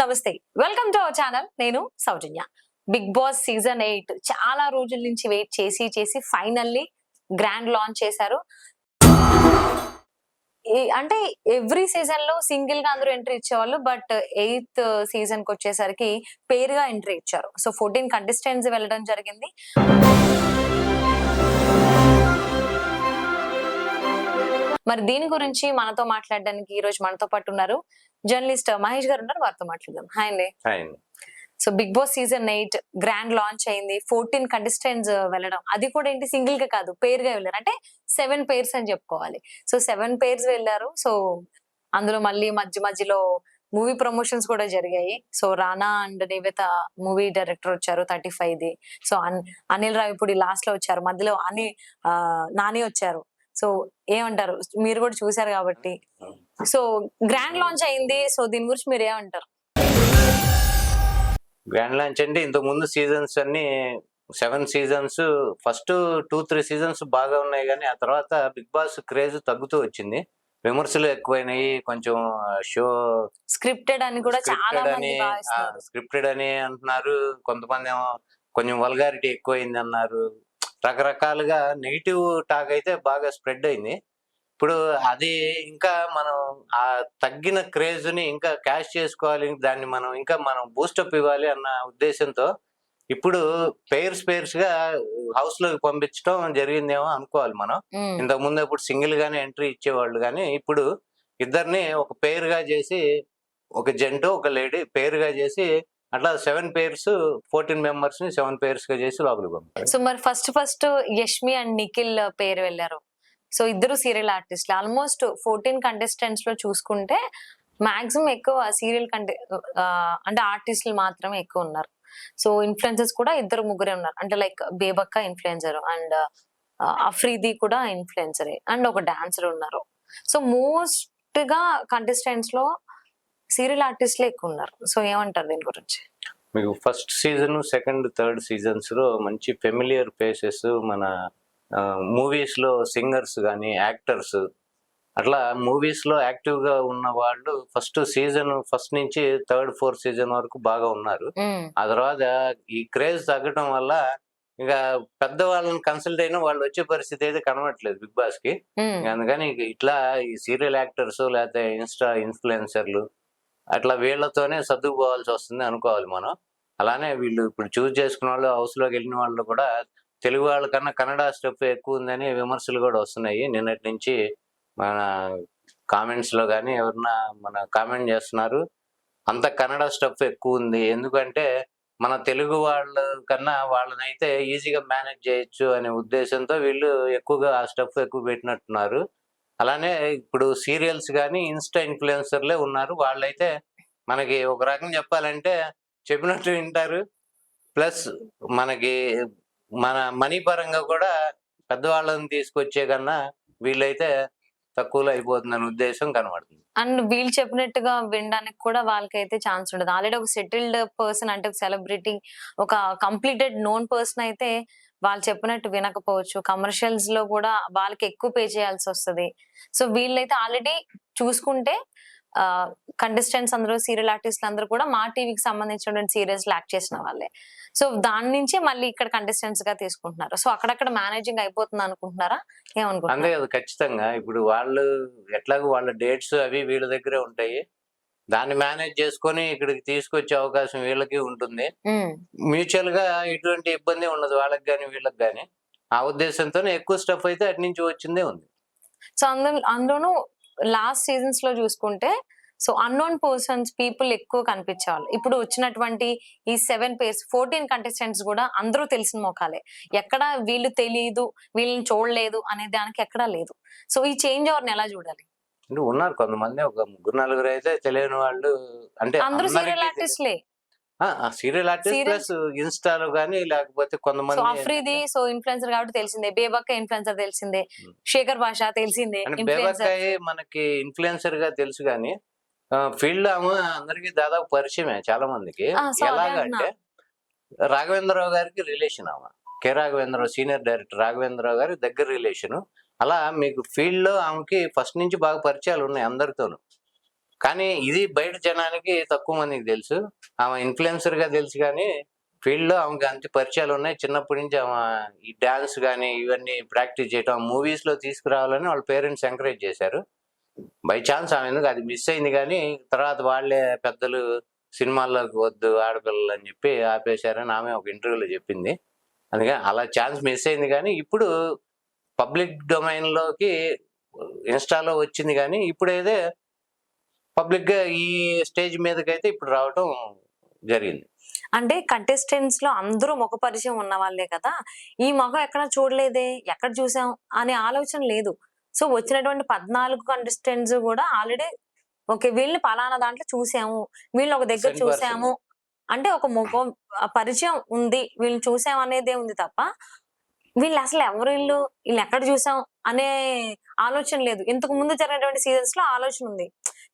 నమస్తే. Welcome to our channel నేను Soujanya. Bigg Boss season eight చాలా రోజుల నుంచి వెయిట్ చేసి చేసి ఫైనల్లీ గ్రాండ్ లాంచ్ చేశారు. అంటే ఎవ్రీ సీజన్లో సింగిల్గా అందరూ ఎంట్రీ ఇచ్చేవాళ్ళు బట్ ఎయిత్ సీజన్కి వచ్చేసరికి పేరుగా ఎంట్రీ ఇచ్చారు. సో ఫోర్టీన్ కంటెస్టెంట్స్ వెళ్ళడం జరిగింది. మరి దీని గురించి మనతో మాట్లాడడానికి ఈ రోజు మనతో పాటు ఉన్నారు జర్నలిస్ట్ మహేష్ గారు ఉన్నారు. వారితో మాట్లాడదాం. హాయ్ అండి. So Bigg Boss season eight grand launch అయింది. ఫోర్టీన్ కంటెస్టెంట్స్ వెళ్ళడం. అది కూడా ఏంటి సింగిల్గా కాదు పేరుగా వెళ్ళారు. అంటే సెవెన్ పేర్స్ అని చెప్పుకోవాలి. సో సెవెన్ పేర్స్ వెళ్ళారు. సో అందులో మళ్ళీ మధ్య మధ్యలో మూవీ ప్రమోషన్స్ కూడా జరిగాయి. So Rana and Nivetha movie director వచ్చారు థర్టీ ఫైవ్ ది. సో అన్- అనిల్ రావిపూడి లాస్ట్లో వచ్చారు. మధ్యలో అని నాని వచ్చారు. సో ఏమంటారు? మీరు కూడా చూసారు కాబట్టి. సో గ్రాండ్ లాంచ్ అయింది. సో దీని గురించి మీరు ఏమంటారు? గ్రాండ్ లాంచ్ అంటే ఇంతకు ముందు సీజన్స్ అన్ని seven seasons first two three seasons బాగా ఉన్నాయి కానీ ఆ తర్వాత బిగ్ బాస్ క్రేజ్ తగ్గుతూ వచ్చింది. విమర్శలు ఎక్కువైనాయి. కొంచెం షో స్క్రిప్టెడ్ అని కూడా చాలా మంది అని స్క్రిప్టెడ్ అని అంటున్నారు. కొంతమంది ఏమో కొంచెం వల్గారిటీ ఎక్కువైంది అన్నారు. రకరకాలుగా నెగిటివ్ టాక్ అయితే బాగా స్ప్రెడ్ అయింది. ఇప్పుడు అది ఇంకా మనం ఆ తగ్గిన క్రేజ్ని ఇంకా క్యాష్ చేసుకోవాలి దాన్ని మనం ఇంకా మనం బూస్టప్ ఇవ్వాలి అన్న ఉద్దేశంతో ఇప్పుడు పేర్స్ పేర్స్గా హౌస్లోకి పంపించడం జరిగిందేమో అనుకోవాలి మనం. ఇంతకు ముందు ఇప్పుడు సింగిల్ గానే ఎంట్రీ ఇచ్చేవాళ్ళు కానీ ఇప్పుడు ఇద్దరిని ఒక పేరుగా చేసి ఒక జంట ఒక లేడీ పేరుగా చేసి అట్లా సెవెన్ పేర్స్ ఫోర్టీన్ మెంబర్స్ని సెవెన్ పేర్స్గా చేసి లోపలికి పంపారు. సో మరి first first Yashmi and Nikhil పేరు వెళ్ళారు. సో ఇద్దరు సీరియల్ ఆర్టిస్ట్లు. ఆల్మోస్ట్ ఫోర్టీన్ కంటెస్టెంట్స్లో చూసుకుంటే మాక్సిమం ఎక్కువ సీరియల్ కంటె అంటే ఆర్టిస్టులు మాత్రమే ఎక్కువ ఉన్నారు. సో ఇన్ఫ్లుయెన్సర్స్ కూడా ఇద్దరు ముగ్గురే ఉన్నారు. అంటే like Bebakka influencer and Afridi కూడా ఇన్ఫ్లుయెన్సరే అండ్ ఒక డాన్సర్ ఉన్నారు. సో మోస్ట్గా కంటెస్టెంట్స్లో సీరియల్ ఆర్టిస్ట్లే ఎక్కువ ఉన్నారు సో ఏమంటారు దీని గురించి? మీకు ఫస్ట్ సీజన్ సెకండ్ థర్డ్ సీజన్స్లో మంచి ఫెమిలియర్ ఫేసెస్ మన మూవీస్లో సింగర్స్ కానీ యాక్టర్స్ అట్లా మూవీస్లో యాక్టివ్గా ఉన్న వాళ్ళు ఫస్ట్ సీజన్ ఫస్ట్ నుంచి థర్డ్ ఫోర్త్ సీజన్ వరకు బాగా ఉన్నారు. ఆ తర్వాత ఈ క్రేజ్ తగ్గడం వల్ల ఇంకా పెద్దవాళ్ళని కన్సల్ట్ అయినా వాళ్ళు వచ్చే పరిస్థితి అయితే కనబడట్లేదు బిగ్ బాస్కి అందుకని ఇట్లా ఈ సీరియల్ యాక్టర్స్ లేకపోతే ఇన్స్టా ఇన్ఫ్లుయెన్సర్లు అట్లా వీళ్ళతోనే సర్దుకుపోవాల్సి వస్తుంది అనుకోవాలి మనం. అలానే వీళ్ళు ఇప్పుడు చూస్ చేసుకున్న వాళ్ళు హౌస్లోకి వెళ్ళిన వాళ్ళు కూడా తెలుగు వాళ్ళకన్నా కన్నడ స్టెప్ ఎక్కువ ఉందని విమర్శలు కూడా వస్తున్నాయి. నిన్నటి నుంచి మన కామెంట్స్లో కానీ ఎవరన్నా మన కామెంట్ చేస్తున్నారు అంత కన్నడ స్టెప్ ఎక్కువ ఉంది. ఎందుకంటే మన తెలుగు వాళ్ళ కన్నా వాళ్ళనైతే ఈజీగా మేనేజ్ చేయొచ్చు అనే ఉద్దేశంతో వీళ్ళు ఎక్కువగా ఆ స్టెప్ ఎక్కువ పెట్టినట్టున్నారు. అలానే ఇప్పుడు సీరియల్స్ కానీ ఇన్స్టా ఇన్ఫ్లుయెన్సర్లే ఉన్నారు. వాళ్ళైతే మనకి ఒక రకం చెప్పాలంటే చెప్పినట్టు వింటారు. ప్లస్ మనకి మన మనీ పరంగా కూడా పెద్దవాళ్ళని తీసుకొచ్చే కన్నా వీళ్ళైతే తక్కువలో అయిపోతుందనే ఉద్దేశం కనబడుతుంది. అండ్ వీళ్ళు చెప్పినట్టుగా వినడానికి కూడా వాళ్ళకైతే ఛాన్స్ ఉండదు. ఆల్రెడీ ఒక సెటిల్డ్ పర్సన్ అంటే ఒక సెలబ్రిటీ ఒక కంప్లీటెడ్ నోన్ పర్సన్ అయితే వాళ్ళు చెప్పినట్టు వినకపోవచ్చు. కమర్షియల్స్లో కూడా వాళ్ళకి ఎక్కువ పే చేయాల్సి వస్తది. సో వీళ్ళైతే ఆల్రెడీ చూసుకుంటే కంటెస్టెంట్స్ అందరూ సీరియల్ ఆర్టిస్టులు అందరూ కూడా మా టీవీకి సంబంధించినటువంటి సీరియల్స్ యాక్ట్ చేసిన వాళ్ళే. సో దాని నుంచి మళ్ళీ ఇక్కడ కంటెస్టెంట్స్గా తీసుకుంటున్నారు. సో అక్కడక్కడ మేనేజింగ్ అయిపోతుంది అనుకుంటున్నారా? అంతే కదా ఖచ్చితంగా. ఇప్పుడు వాళ్ళు ఎట్లాగో వాళ్ళ డేట్స్ అవి వీళ్ళ దగ్గరే ఉంటాయి. దాన్ని మేనేజ్ చేసుకొని ఇక్కడికి తీసుకొచ్చే అవకాశం వీళ్ళకి ఉంటుంది. మ్యూచువల్గా ఎటువంటి ఇబ్బంది ఉండదు. వాళ్ళకి కానీ వీళ్ళకి కానీ ఆ ఉద్దేశంతోనే ఎక్కువ స్టఫ్ అయితే అటు నుంచి వచ్చిందే ఉంది. సో అందులో అందులోనూ లాస్ట్ సీజన్స్లో చూసుకుంటే సో అన్నోన్ పర్సన్స్ పీపుల్ ఎక్కువ కనిపించేవాళ్ళు. ఇప్పుడు వచ్చినటువంటి ఈ సెవెన్ పేర్స్ ఫోర్టీన్ కంటెస్టెంట్స్ కూడా అందరూ తెలిసిన మొఖాలే ఎక్కడ వీళ్ళు తెలియదు వీళ్ళని చూడలేదు అనే దానికి ఎక్కడా లేదు. సో ఈ చేంజ్ ఓవర్ని ఎలా చూడాలి? అంటే ఉన్నారు కొంతమంది ఒక ముగ్గురు నలుగురు అయితే తెలియని వాళ్ళు అంటే అందరూ సీరియల్ ఆర్టిస్ట్లే సీరియల్ ఆర్టిస్ట్ ప్లస్ ఇన్స్టాలో కానీ లేకపోతే కొంతమంది అఫ్రీది సో ఇన్ఫ్లుయెన్సర్ కాబట్టి తెలిసిందే. బేబక్క ఇన్ఫ్లుయెన్సర్ తెలిసిందే. శేఖర్ భాష తెలిసిందే బేబకాయ మనకి ఇన్ఫ్లుయెన్సర్గా తెలుసు కానీ ఫీల్డ్ ఆమె అందరికి దాదాపు పరిచయమే చాలా మందికి. ఎలాగంటే రాఘవేంద్రరావు గారికి రిలేషన్ ఆమె. K. Raghavendra Rao senior director Raghavendra Rao గారి దగ్గర రిలేషన్ అలా మీకు ఫీల్డ్లో ఆమెకి ఫస్ట్ నుంచి బాగా పరిచయాలు ఉన్నాయి అందరితోనూ. కానీ ఇది బయట జనానికి తక్కువ మందికి తెలుసు. ఆమె ఇన్ఫ్లుయెన్సర్గా తెలుసు కానీ ఫీల్డ్లో ఆమెకి అంత పరిచయాలు ఉన్నాయి. చిన్నప్పటి నుంచి ఆమె ఈ డాన్స్ కానీ ఇవన్నీ ప్రాక్టీస్ చేయటం మూవీస్లో తీసుకురావాలని వాళ్ళ పేరెంట్స్ ఎంకరేజ్ చేశారు. బై ఛాన్స్ ఆమె ఎందుకు అది మిస్ అయింది కానీ తర్వాత వాళ్ళే పెద్దలు సినిమాల్లోకి వద్దు ఆడపిల్లలు అని చెప్పి ఆపేశారని ఆమె ఒక ఇంటర్వ్యూలో చెప్పింది. అందుకని అలా ఛాన్స్ మిస్ అయింది కానీ ఇప్పుడు పబ్లిక్ డొమైన్లోకి ఇన్స్టాలో వచ్చింది కానీ ఇప్పుడైతే పబ్లిక్గా ఈ స్టేజ్ మీదకైతే ఇప్పుడు రావటం జరిగింది. అంటే కంటెస్టెంట్స్లో అందరూ ముఖ పరిచయం ఉన్న వాళ్ళే కదా. ఈ ముఖం ఎక్కడ చూడలేదే? ఎక్కడ చూసాం? అనే ఆలోచన లేదు. సో వచ్చినటువంటి పద్నాలుగు కంటెస్టెంట్స్ కూడా ఆల్రెడీ ఓకే వీళ్ళని పలానా దాంట్లో చూసాము. వీళ్ళని ఒక దగ్గర. చూసాము. అంటే ఒక ముఖం పరిచయం ఉంది. వీళ్ళని చూసాం అనేదే ఉంది తప్ప వీళ్ళు అసలు ఎవరు వీళ్ళు? వీళ్ళు ఎక్కడ చూసాం? అనే ఆలోచన లేదు. ఇంతకు ముందు జరిగినటువంటి సీజన్స్లో ఆలోచన ఉంది.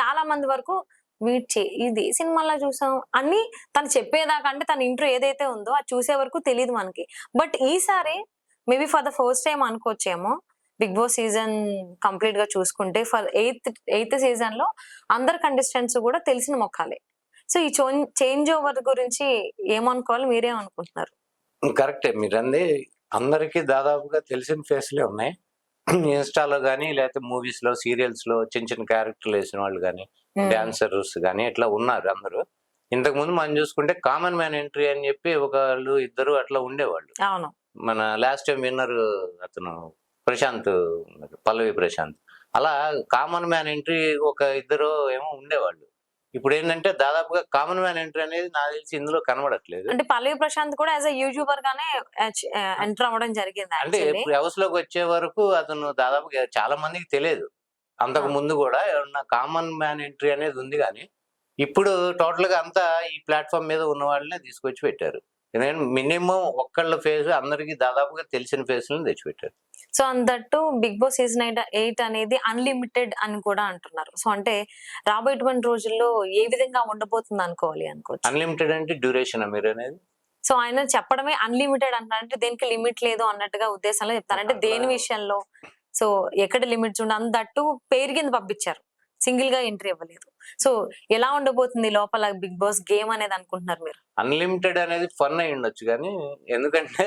చాలా మంది వరకు వీటి చే- ఇది సినిమాలో చూసాం అని తను చెప్పేదాకా అంటే తన ఇంట్రో ఏదైతే ఉందో అది చూసే వరకు తెలియదు మనకి. బట్ ఈసారి maybe for the first time అనుకోవచ్చేమో big boss season కంప్లీట్గా చూసుకుంటే ఫర్ ఎయిత్ ఎయిత్ సీజన్లో అందరు కంటెస్టెంట్స్ కూడా తెలిసిన మొక్కాలే. సో ఈ చేంజ్ ఓవర్ గురించి ఏమనుకోవాలి మీరేమనుకుంటున్నారు? కరెక్టే మీరు అందరికీ దాదాపుగా తెలిసిన ఫేస్లే ఉన్నాయి. ఇన్స్టాలో కానీ లేకపోతే మూవీస్లో సీరియల్స్లో చిన్న చిన్న క్యారెక్టర్లు వేసిన వాళ్ళు కానీ డాన్సర్స్ కానీ ఇట్లా ఉన్నారు అందరూ. ఇంతకు ముందు మనం చూసుకుంటే కామన్ మ్యాన్ ఎంట్రీ అని చెప్పి ఒకళ్ళు ఇద్దరు అట్లా ఉండేవాళ్ళు. అవును. మన లాస్ట్ టైం విన్నర్ అతను ప్రశాంత్ పల్లవి ప్రశాంత్. అలా కామన్ మ్యాన్ ఎంట్రీ ఒక ఇద్దరు ఏమో ఉండేవాళ్ళు. ఇప్పుడు ఏంటంటే దాదాపుగా కామన్ మ్యాన్ ఎంట్రీ అనేది నాకు తెలిసి ఇందులో కనబడట్లేదు. అంటే పల్లవి ప్రశాంత్ కూడా యాజ్ అ యూట్యూబర్ గానే ఎంటర్ అవ్వడం జరిగింది అంటే యాక్చువల్లీ హౌస్లోకి వచ్చే వరకు అతను దాదాపుగా చాలా మందికి తెలియదు. అంతకు. ముందు కూడా ఏమన్నా కామన్ మ్యాన్ ఎంట్రీ అనేది ఉంది కానీ ఇప్పుడు టోటల్గా అంతా ఈ ప్లాట్ఫామ్ మీద ఉన్న వాళ్ళనే తీసుకొచ్చి పెట్టారు. ఎందుకంటే మినిమం ఒక్కళ్ళ ఫేస్ అందరికి దాదాపుగా తెలిసిన ఫేస్ తెచ్చిపెట్టారు. So అందట్టు big boss season eight eight అనేది అన్లిమిటెడ్ అని కూడా అంటున్నారు. సో అంటే రాబోయేటువంటి రోజుల్లో ఏ విధంగా ఉండబోతుంది అనుకోవాలి అనుకోవచ్చు. అన్లిమిటెడ్ అంటే డ్యూరేషన్ మీరు అనేది? సో ఆయన చెప్పడమే అన్లిమిటెడ్ అంటున్నారు. అంటే దేనికి లిమిట్ లేదు అన్నట్టుగా ఉద్దేశంలో చెప్తారు. అంటే దేని విషయంలో? సో ఎక్కడ లిమిట్స్ ఉండ అందట్టు పేరు కింద పంపించారు. సింగిల్గా ఎంట్రీ ఇవ్వలేదు. సో ఎలా ఉండబోతుంది లోపల బిగ్ బాస్ గేమ్ అనేది అనుకుంటున్నారు మీరు? అన్లిమిటెడ్ అనేది ఫన్ అయి ఉండొచ్చు కానీ ఎందుకంటే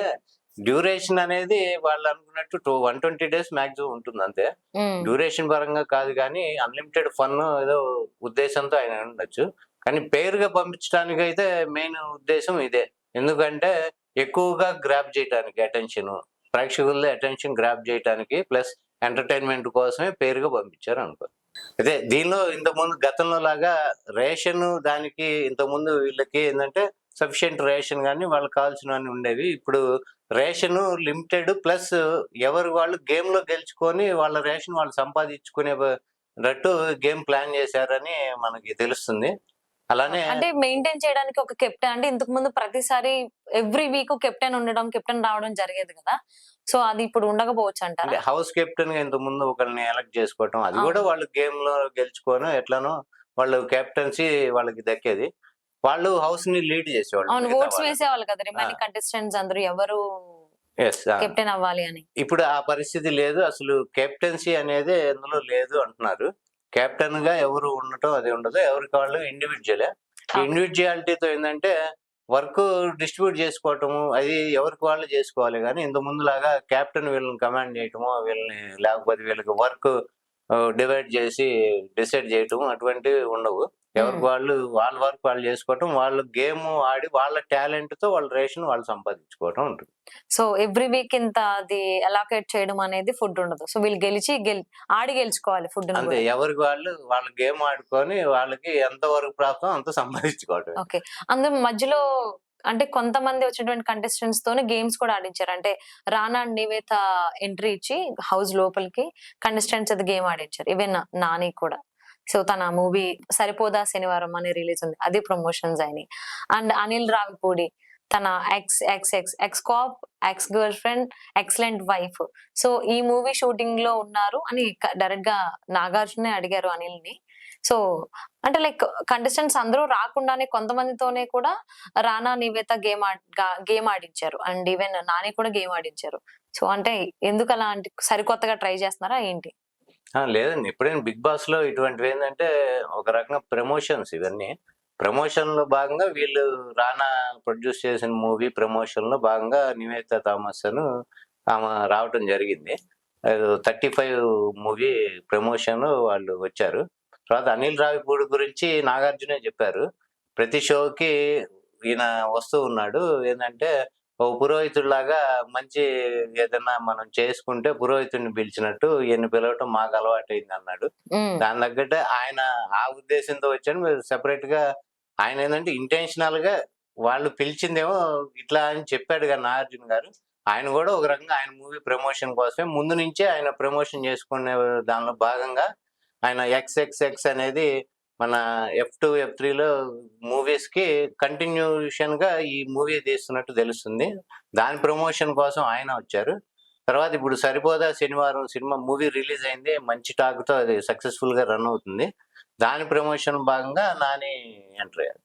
డ్యూరేషన్ అనేది వాళ్ళు అనుకున్నట్టు two one twenty days maximum ఉంటుంది అంతే. డ్యూరేషన్ పరంగా కాదు కానీ అన్లిమిటెడ్ ఫన్ ఏదో ఉద్దేశంతో ఆయన ఉండొచ్చు. కానీ పేరుగా పంపించడానికి అయితే మెయిన్ ఉద్దేశం ఇదే. ఎందుకంటే ఎక్కువగా గ్రాప్ చేయడానికి అటెన్షన్ ప్రేక్షకుల్లో అటెన్షన్ గ్రాప్ చేయడానికి ప్లస్ ఎంటర్టైన్మెంట్ కోసమే పేరుగా పంపించారు అనుకో అదే దీనిలో ఇంతకుముందు గతంలో లాగా రేషన్ దానికి ఇంతకుముందు వీళ్ళకి ఏంటంటే సఫిషియంట్ రేషన్ కానీ వాళ్ళకి కావాల్సినవన్నీ ఉండేవి. ఇప్పుడు రేషన్ లిమిటెడ్ ప్లస్ ఎవరు వాళ్ళు గేమ్లో గెలుచుకొని వాళ్ళ రేషన్ వాళ్ళు సంపాదించుకునేటట్టు గేమ్ ప్లాన్ చేశారని మనకి తెలుస్తుంది. అలానే అంటే మెయింటైన్ చేయడానికి ఒక కెప్టెన్ అంటే ఇంతకు ముందు ప్రతిసారి ఎవ్రీ వీక్ కెప్టెన్ ఉండడం కెప్టెన్ రావడం జరిగేది కదా సో అది ఇప్పుడు ఉండకపోవచ్చు అంటే అంటారా హౌస్ కెప్టెన్గా ఇంత ముందు ఒకరిని ఎలక్ట్ చేసుకోవటం అది. కూడా వాళ్ళు గేమ్లో గెలుచుకోను ఎట్లానో వాళ్ళు కెప్టెన్సీ వాళ్ళకి దక్కేది వాళ్ళు హౌస్ని లీడ్ చేసేవాళ్ళు అవును ఓట్స్ వాళ్ళు. వేసేవాళ్ళు కదా రిమైనింగ్ కంటెస్టెంట్స్ అందరూ ఎవరు. కెప్టెన్ అవ్వాలి అని ఇప్పుడు ఆ పరిస్థితి లేదు అసలు కెప్టెన్సీ అనేది ఇందులో లేదు అంటున్నారు కెప్టెన్గా ఎవరు ఉండటం అది ఉండదు ఎవరికి వాళ్ళు ఇండివిజువలే. ఇండివిజువాలిటీతో ఏంటంటే వర్క్ డిస్ట్రిబ్యూట్ చేసుకోవటము అది ఎవరికి వాళ్ళు చేసుకోవాలి కానీ ఇంత ముందులాగా కెప్టెన్ వీళ్ళని కమాండ్ చేయటము వీళ్ళని లేకపోతే వీళ్ళకి వర్క్ డివైడ్ చేసి డిసైడ్ చేయటము అటువంటివి ఉండవు. ఎవరికి వాళ్ళు వాళ్ళ వర్క్ వాళ్ళు చేసుకోవటం వాళ్ళు గేమ్ ఆడి వాళ్ళ టాలెంట్తో వాళ్ళ రేషన్ వాళ్ళు సంపాదించుకోవటం ఉంటుంది. సో ఎవ్రీ వీక్ ఇంత అది అలాకేట్ చేయడం అనేది ఫుడ్ ఉండదు. సో వీళ్ళు గెలిచి గెల్ ఆడి గెలుచుకోవాలి ఫుడ్ అంతే ఎవరికి వాళ్ళు వాళ్ళ గేమ్ ఆడుకొని వాళ్ళకి ఎంత వరకు ప్రాప్తం అంత సంపాదించుకోవటం ఓకే అందులో మధ్యలో అంటే కొంతమంది వచ్చినటువంటి కంటెస్టెంట్స్ తోనే గేమ్స్ కూడా ఆడించారు. అంటే రానా నివేత ఎంట్రీ ఇచ్చి హౌస్ లోపలికి కంటెస్టెంట్స్ అది గేమ్ ఆడించారు. ఈవెన్ నాని కూడా. సో తన మూవీ సరిపోదా శనివారం అని రిలీజ్ ఉంది. అది ప్రమోషన్స్ అయినాయి. అండ్ అనిల్ రావిపూడి తన ex ex ex ex cop ex girlfriend excellent wife so ఈ మూవీ షూటింగ్లో ఉన్నారు అని డైరెక్ట్గా నాగార్జునే అడిగారు అనిల్ని సో అంటే లైక్ కంటెస్టెంట్స్ అందరూ రాకుండానే కొంతమందితోనే కూడా రానా నివేత గేమ్ గేమ్ ఆడించారు. అండ్ ఈవెన్ నాని కూడా గేమ్ ఆడించారు. సో అంటే ఎందుకు అలా అంటే సరికొత్తగా ట్రై చేస్తున్నారా ఏంటి? లేదండి. ఎప్పుడైనా బిగ్ బాస్లో ఇటువంటివి ఏంటంటే ఒక రకంగా ప్రమోషన్స్ ఇవన్నీ. ప్రమోషన్లో భాగంగా వీళ్ళు రానా ప్రొడ్యూస్ చేసిన మూవీ ప్రమోషన్లో భాగంగా నివేత థామస్ అను ఆమె రావటం జరిగింది. థర్టీ ఫైవ్ మూవీ ప్రమోషన్ వాళ్ళు వచ్చారు. తర్వాత అనిల్ రావిపూడి గురించి నాగార్జునే చెప్పారు. ప్రతి షోకి ఈయన వస్తూ ఉన్నాడు. ఏంటంటే ఓ పురోహితుడిలాగా మంచి ఏదైనా మనం చేసుకుంటే పురోహితుడిని పిలిచినట్టు ఈయన పిలవటం మాకు అలవాటైంది అన్నాడు. ఉమ్, దాని తగ్గట్టు ఆయన ఆ ఉద్దేశంతో వచ్చాడు. మీరు సెపరేట్గా ఆయన ఏంటంటే ఇంటెన్షనల్గా వాళ్ళు పిలిచిందేమో ఇట్లా అని చెప్పాడు కదా నాగార్జున గారు. ఆయన కూడా ఒక రకంగా ఆయన మూవీ ప్రమోషన్ కోసమే ముందు నుంచే ఆయన ప్రమోషన్ చేసుకునే దానిలో భాగంగా ఆయన ఎక్స్ ఎక్స్ ఎక్స్ అనేది మన ఎఫ్ టూ ఎఫ్ త్రీలో మూవీస్కి కంటిన్యూషన్గా ఈ మూవీ తీస్తున్నట్టు తెలుస్తుంది. దాని ప్రమోషన్ కోసం ఆయన వచ్చారు. తర్వాత ఇప్పుడు సరిపోదా శనివారం సినిమా మూవీ రిలీజ్ అయింది. మంచి టాక్తో అది సక్సెస్ఫుల్గా రన్ అవుతుంది. దాని ప్రమోషన్ భాగంగా నాని ఎంటర్ అయ్యారు.